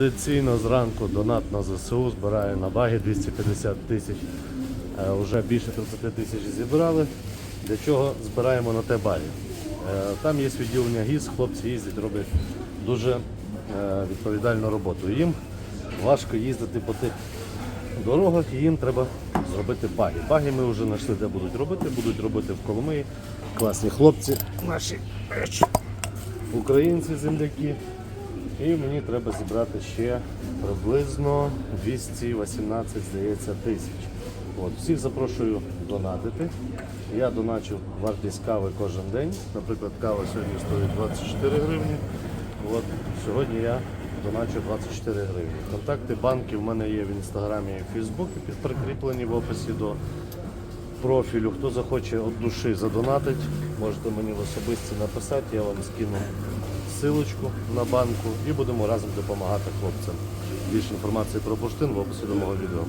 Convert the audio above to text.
Традиційно зранку донат на ЗСУ збираю на баги 250 тисяч. Е, Уже більше 30 тисяч зібрали. Для чого збираємо на те баги? Е, Там є відділення ГІС, хлопці їздять, роблять дуже е, відповідальну роботу. Їм важко їздити по тих дорогах і їм треба зробити баги. Баги ми вже знайшли, де будуть робити. Будуть робити в Коломиї. Класні хлопці, наші українці, земляки. І мені треба зібрати ще приблизно 218, здається, тисяч. От, всіх запрошую донатити. Я доначу вартість кави кожен день. Наприклад, кава сьогодні стоїть 24 гривні. От, сьогодні я доначу 24 гривні. Контакти банків в мене є в інстаграмі і в Фейсбуці, прикріплені в описі до профілю. Хто захоче від душі задонатить, можете мені в особисті написати, я вам скину силочку на банку і будемо разом допомагати хлопцям. Більше інформації про бурштин в описі до мого відео.